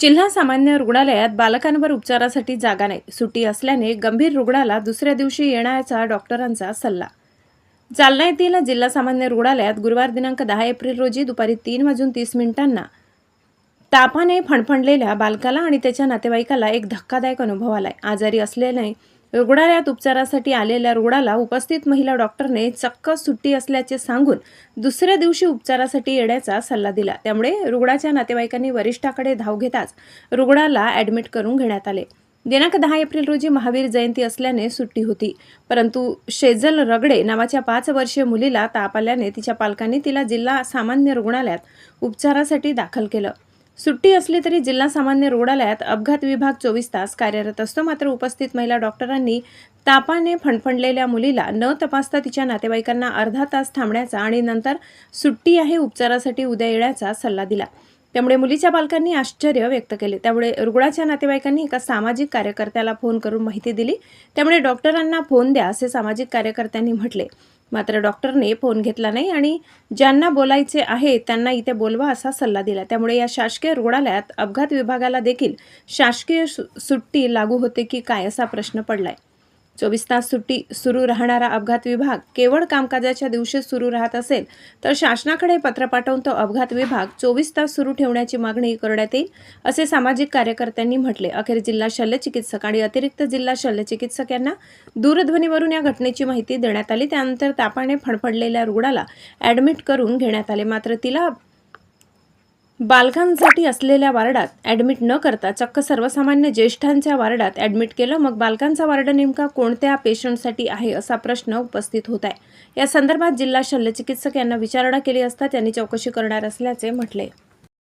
जिल्हा सामान्य रुग्णालयात बालकांवर उपचारासाठी जागा नाही. सुटी असल्याने गंभीर रुग्णाला दुसऱ्या दिवशी येण्याचा डॉक्टरांचा सल्ला. जालना येथील जिल्हा सामान्य रुग्णालयात गुरुवार दिनांक दहा एप्रिल रोजी दुपारी तीन वाजून तीस मिनिटांना तापाने फणफणलेल्या बालकाला आणि त्याच्या नातेवाईकाला एक धक्कादायक अनुभव आलाय. आजारी असलेले रुग्णालयात उपचारासाठी आलेल्या रुग्णाला उपस्थित महिला डॉक्टरने चक्क सुट्टी असल्याचे सांगून दुसऱ्या दिवशी उपचारासाठी येण्याचा सल्ला दिला. त्यामुळे रुग्णाच्या नातेवाईकांनी वरिष्ठाकडे धाव घेताच रुग्णाला ॲडमिट करून घेण्यात आले. दिनांक दहा एप्रिल रोजी महावीर जयंती असल्याने सुट्टी होती. परंतु शेजल रगडे नावाच्या पाच वर्षीय मुलीला ताप आल्याने तिच्या पालकांनी तिला जिल्हा सामान्य रुग्णालयात उपचारासाठी दाखल केलं. सुट्टी असली तरी जिल्हा सामान्य रुग्णालयात अपघात विभाग चोवीस तास कार्यरत असतो. मात्र उपस्थित महिला डॉक्टरांनी तापाने फणफणलेल्या मुलीला न तपासता तिच्या नातेवाईकांना अर्धा तास थांबण्याचा आणि नंतर सुट्टी आहे उपचारासाठी उद्या येण्याचा सल्ला दिला. त्यामुळे मुलीच्या पालकांनी आश्चर्य व्यक्त केले. त्यामुळे रुग्णाच्या नातेवाईकांनी एका सामाजिक कार्यकर्त्याला फोन करून माहिती दिली. त्यामुळे डॉक्टरांना फोन द्या असे सामाजिक कार्यकर्त्यांनी म्हटले. मात्र डॉक्टरने फोन घेतला नाही आणि ज्यांना बोलायचे आहे त्यांना इथे बोलवा असा सल्ला दिला. त्यामुळे या शासकीय रुग्णालयात अपघात विभागाला देखील शासकीय सु- सुट्टी लागू होते की काय असा प्रश्न पडलाय. चोवीस तास सुट्टी सुरू राहणारा अपघात विभाग केवळ कामकाजाच्या दिवशी सुरू राहत असेल तर शासनाकडे पत्र पाठवून तो अपघात विभाग चोवीस तास सुरू ठेवण्याची मागणी करण्यात येईल असे सामाजिक कार्यकर्त्यांनी म्हटले. अखेर जिल्हा शल्यचिकित्सक आणि अतिरिक्त जिल्हा शल्यचिकित्सक यांना दूरध्वनीवरून या घटनेची माहिती देण्यात आली. त्यानंतर तापाने फडफडलेल्या रुग्णाला ॲडमिट करून घेण्यात आले. मात्र तिला बालकांसाठी असलेल्या वार्डात ॲडमिट न करता चक्क सर्वसामान्य ज्येष्ठांच्या वार्डात ॲडमिट केलं मग बालकांचा वार्ड नेमका कोणत्या पेशंटसाठी आहे असा प्रश्न उपस्थित होत आहे. या संदर्भात जिल्हा शल्यचिकित्सक यांना विचारणा केली असता त्यांनी चौकशी करणार असल्याचे म्हटले.